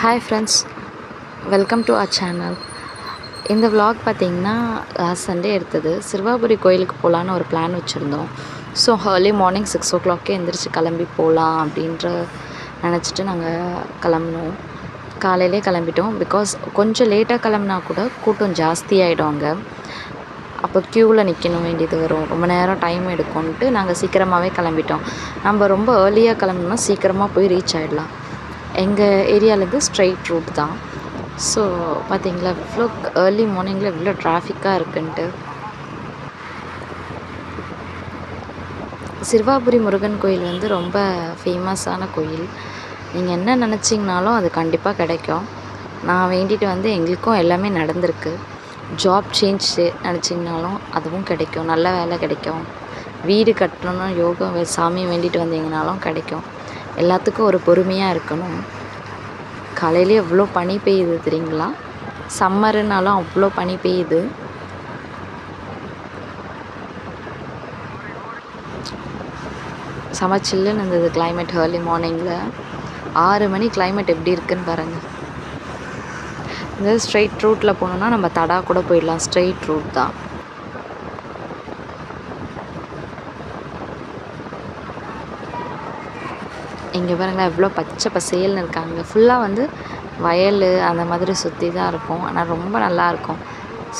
Hi friends welcome to our channel இந்த vlog பார்த்தீங்கன்னா Sunday எடுத்தது. சிறுவாபுரி கோயிலுக்கு போகலான்னு ஒரு பிளான் வச்சுருந்தோம். ஸோ ஏர்லி மார்னிங் சிக்ஸ் ஓ கிளாக்கே எழுந்திரிச்சு கிளம்பி போகலாம் அப்படின்ற நினச்சிட்டு நாங்கள் கிளம்புனோம். காலையிலே கிளம்பிட்டோம். பிகாஸ் கொஞ்சம் லேட்டாக கிளம்புனா கூட கூட்டம் ஜாஸ்தியாகிடும் அங்கே. அப்போ க்யூவில் நிற்கணும் வேண்டியது வரும். ரொம்ப நேரம் டைம் எடுக்கும்ன்ட்டு நாங்கள் சீக்கிரமாகவே கிளம்பிட்டோம். நம்ம ரொம்ப ஏர்லியாக கிளம்புனோம்னா சீக்கிரமாக போய் ரீச் ஆகிடலாம் எங்கள் ஏரியாவிலேருந்து ஸ்ட்ரைட் ரூட் தான். ஸோ பார்த்தீங்களா இவ்வளோ ஏர்லி மார்னிங்கில் இவ்வளோ டிராஃபிக்காக இருக்குன்ட்டு. சிறுவாபுரி முருகன் கோயில் வந்து ரொம்ப ஃபேமஸான கோயில். நீங்கள் என்ன நினச்சிங்கனாலும் அது கண்டிப்பாக கிடைக்கும். நான் வேண்டிட்டு வந்து எங்களுக்கும் எல்லாமே நடந்திருக்கு. ஜாப் சேஞ்ச் நினச்சிங்கனாலும் அதுவும் கிடைக்கும். நல்ல வேலை கிடைக்கும். வீடு கட்டணும்னு யோகம் வே- சாமி வேண்டிட்டு வந்தீங்கனாலும் கிடைக்கும். எல்லாத்துக்கும் ஒரு பொறுமையாக இருக்கணும். காலையிலே எவ்வளோ பனி பெய்யுது தெரியுங்களா? சம்மருனாலும் அவ்வளோ பனி பெய்யுது. செம சில்லுன்னு இருந்தது கிளைமேட் ஏர்லி மார்னிங்கில் ஆறு மணி கிளைமேட் எப்படி இருக்குன்னு பாருங்கள் இந்த ஸ்ட்ரெயிட் ரூட்டில் போகணுன்னா நம்ம தடா கூட போயிடலாம். ஸ்ட்ரெயிட் ரூட் தான். இங்கே பாருங்களேன் எவ்வளோ பச்சை பசேல்னு இருக்காங்க. ஃபுல்லாக வந்து வயல் அந்த மாதிரி சுற்றி தான் இருக்கும். ஆனால் ரொம்ப நல்லா இருக்கும்.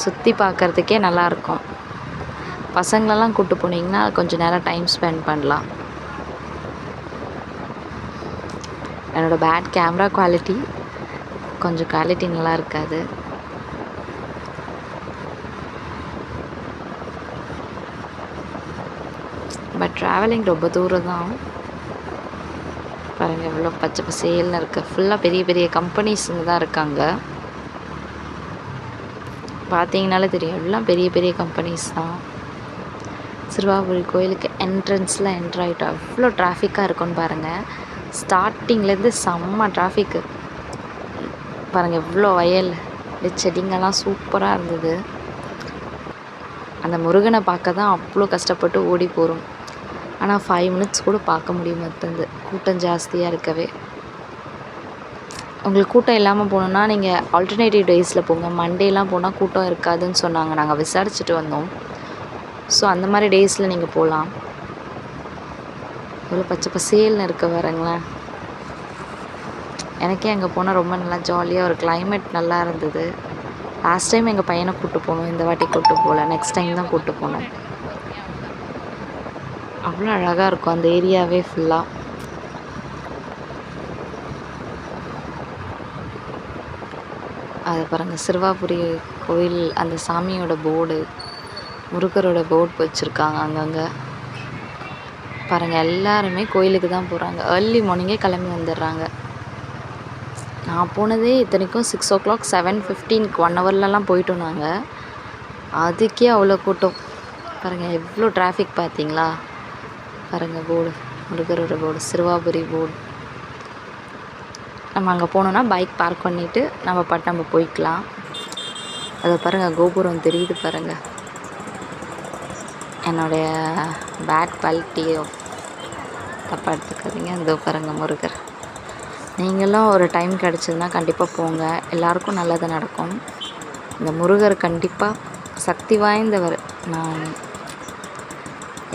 சுற்றி பார்க்கறதுக்கே நல்லா இருக்கும். பசங்களெல்லாம் கூப்பிட்டு போனீங்கன்னா கொஞ்சம் நேரம் டைம் ஸ்பெண்ட் பண்ணலாம். என்னோடய பேட் கேமரா குவாலிட்டி கொஞ்சம் குவாலிட்டி நல்லா இருக்காது. பட் ட்ராவலிங் ரொம்ப தூரம் தான். பாருங்கள் எவ்வளோ பச்சை பசேல்னு இருக்குது ஃபுல்லாக பெரிய பெரிய கம்பெனிஸுங்க தான் இருக்காங்க. பார்த்தீங்கனாலே தெரியும் எல்லாம் பெரிய பெரிய கம்பெனிஸ் தான். சிறுவாபுரி கோயிலுக்கு என்ட்ரன்ஸில் என்ட்ரு ஆகிட்டோம் அவ்வளோ டிராஃபிக்காக இருக்கும்னு பாருங்கள் ஸ்டார்டிங்லேருந்து செம்ம டிராஃபிக்கு பாருங்கள் எவ்வளோ வயல். செடிங்கெல்லாம் சூப்பராக இருந்தது. அந்த முருகனை பார்க்க தான் அவ்வளோ கஷ்டப்பட்டு ஓடி போகிறோம் ஆனால் ஃபைவ் மினிட்ஸ் கூட பார்க்க முடிய மாட்டேங்குது கூட்டம் ஜாஸ்தியாக இருக்கவே. உங்களுக்கு கூட்டம் இல்லாமல் போகணுன்னா நீங்கள் ஆல்டர்னேட்டிவ் டேஸில் போங்க. மண்டேலாம் போனால் கூட்டம் இருக்காதுன்னு சொன்னாங்க. நாங்கள் விசாரிச்சுட்டு வந்தோம். ஸோ அந்த மாதிரி டேஸில் நீங்கள் போகலாம் இவ்வளோ பச்சை பசேல்னு இருக்க வரங்களேன் எனக்கே அங்கே போனால் ரொம்ப நல்லா ஜாலியாக ஒரு கிளைமேட் நல்லா இருந்தது. லாஸ்ட் டைம் எங்கள் பையனை கூப்பிட்டு போனோம். இந்த வாட்டி கூப்பிட்டு போகல. நெக்ஸ்ட் டைம் தான் கூப்பிட்டு போனோம். அவ்வளோ அழகாக இருக்கும் அந்த ஏரியாவே ஃபுல்லாக அது பாருங்கள் சிறுவாபுரி கோயில் அந்த சாமியோட போர்டு முருகரோட போர்டு வச்சுருக்காங்க அங்கங்கே. பாருங்கள் எல்லாருமே கோயிலுக்கு தான் போகிறாங்க ஏர்லி மார்னிங்கே கிளம்பி வந்துடுறாங்க நான் போனதே இத்தனைக்கும் சிக்ஸ் ஓ கிளாக் செவன் ஃபிஃப்டீனுக்கு ஒன் ஹவர்லலாம் போயிட்டோம் நாங்கள் அதுக்கே அவ்வளோ கூட்டம். பாருங்கள் எவ்வளோ டிராஃபிக் பார்த்தீங்களா பாருங்கள் போர்டு முருகரோட போர்டு சிறுவாபுரி போர்டு நம்ம அங்கே போனோன்னா பைக் பார்க் பண்ணிவிட்டு நம்ம பாட்டு நம்ம போய்க்கலாம். அதை பாருங்கள் கோபுரம் தெரியுது பாருங்கள் என்னுடைய பேட் குவாலிட்டியோ தப்பாக எடுத்துக்காதீங்க. இதோ பாருங்கள் முருகர். நீங்களும் ஒரு டைம் கிடச்சதுன்னா கண்டிப்பாக போங்க. எல்லாருக்கும் நல்லது நடக்கும். இந்த முருகர் கண்டிப்பாக சக்தி வாய்ந்தவர். நான்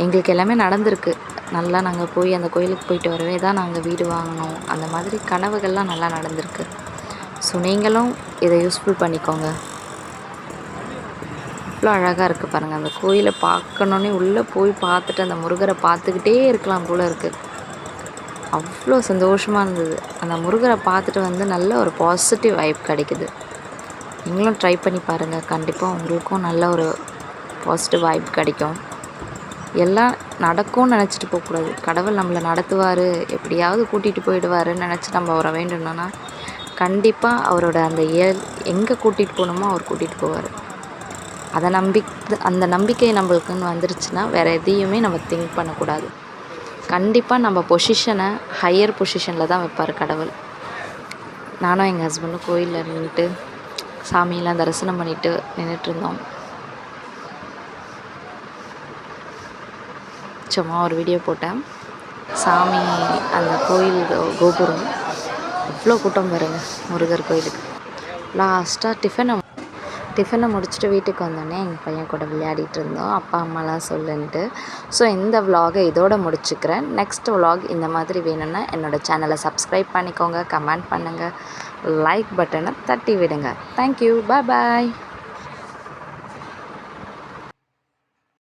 எங்களுக்கு எல்லாமே நடந்திருக்கு. நல்லா நாங்கள் போய் அந்த கோயிலுக்கு போயிட்டு வரவே தான் நாங்கள் வீடு வாங்கினோம். அந்த மாதிரி கனவுகள்லாம் நல்லா நடந்திருக்கு. ஸோ நீங்களும் இதை யூஸ்ஃபுல் பண்ணிக்கோங்க. இவ்வளோ அழகாக இருக்குது பாருங்கள் அந்த கோயிலை பார்க்கணுன்னே உள்ளே போய் பார்த்துட்டு அந்த முருகரை பார்த்துக்கிட்டே இருக்கலாம் போல் இருக்குது அவ்வளோ சந்தோஷமாக இருந்தது. அந்த முருகரை பார்த்துட்டு வந்து நல்ல ஒரு பாசிட்டிவ் வைப் கிடைக்குது. நீங்களும் ட்ரை பண்ணி பாருங்கள் கண்டிப்பாக உங்களுக்கும் நல்ல ஒரு பாசிட்டிவ் வைப் கிடைக்கும். எல்லாம் நடக்கும்னு நினச்சிட்டு போகக்கூடாது கடவுள் நம்மளை நடத்துவார் எப்படியாவது கூட்டிகிட்டு போயிடுவாருன்னு நினச்சி நம்ம அவரை வேண்டணும்னா கண்டிப்பாக அவரோட அந்த இயல் எங்கே கூட்டிகிட்டு போகணுமோ அவர் கூட்டிகிட்டு போவார். அதை நம்பி அந்த நம்பிக்கை நம்மளுக்குன்னு வந்துருச்சுன்னா வேறு எதையுமே நம்ம திங்க் பண்ணக்கூடாது கண்டிப்பாக நம்ம பொசிஷனை ஹையர் பொசிஷனில் தான் வைப்பார் கடவுள். நானும் எங்கள் ஹஸ்பண்டும் கோயிலில் நின்றுட்டு சாமியெல்லாம் தரிசனம் பண்ணிட்டு நின்றுட்டு இருந்தோம். சும்மா ஒரு வீடியோ போட்டேன். சாமி அந்த கோயில் கோபுரம். அவ்வளோ கூட்டம் பாருங்க முருகர் கோயிலுக்கு. லாஸ்ட்டாக டிஃபனை டிஃபனை முடிச்சுட்டு வீட்டுக்கு வந்தோடனே எங்கள் பையன் கூட விளையாடிட்டு இருந்தோம். அப்பா அம்மாலாம் சொல்லுன்ட்டு. ஸோ இந்த விலாகை இதோட முடிச்சுக்கிறேன். நெக்ஸ்ட் விலாக் இந்த மாதிரி வேணும்னா என்னோடய சேனலை சப்ஸ்கிரைப் பண்ணிக்கோங்க கமெண்ட் பண்ணுங்கள் லைக் பட்டனை தட்டி விடுங்க. தேங்க்யூ பாய் பாய்